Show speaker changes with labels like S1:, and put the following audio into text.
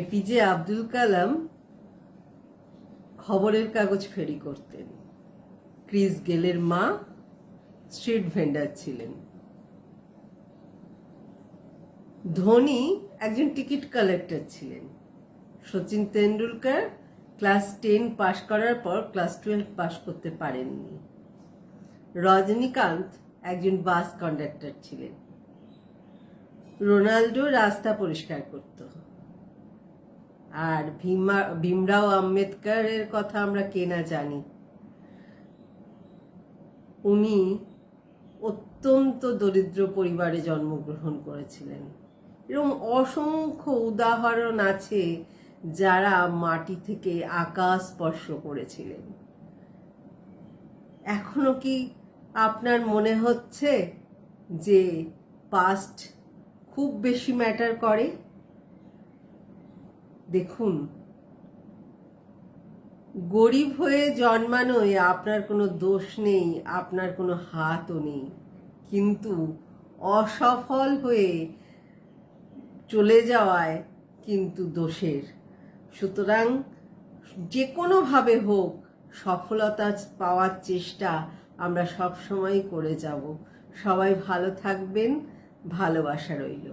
S1: APJ Abdul Kalam খবরের কাগজ ফেরি করতেন। ক্রিস গেলের মা স্ট্রিট ভেন্ডার ছিলেন। ধোনি একজন টিকিট কালেক্টর ছিলেন। Sachin Tendulkar class ten pass করার পর ক্লাস টুয়েলভ পাশ করতে পারেননি। রজনীকান্ত একজন বাস কন্ডাক্টর ছিলেন। রোনাল্ডো রাস্তা পরিষ্কার করত। আর ভীমা, ভীমরাও আম্বেদকরের কথা আমরা কেনা জানি। উনি অত্যন্ত দরিদ্র পরিবারে জন্মগ্রহণ করেছিলেন। এরকম অসংখ্য উদাহরণ আছে যারা মাটি থেকে আকাশ স্পর্শ করেছিলেন। এখনও কি আপনার মনে হচ্ছে যে পাস্ট খুব বেশি ম্যাটার করে? দেখুন, গরিব হয়ে জন্মানোয় আপনার কোনো দোষ নেই, আপনার কোনো হাতও নেই। কিন্তু অসফল হয়ে চলে যাওয়ায় কিন্তু দোষের। সুতরাং যে কোনোভাবে হোক, সফলতা পাওয়ার চেষ্টা আমরা সব সময় করে যাব। সবাই ভালো থাকবেন, ভালোবাসা রইল।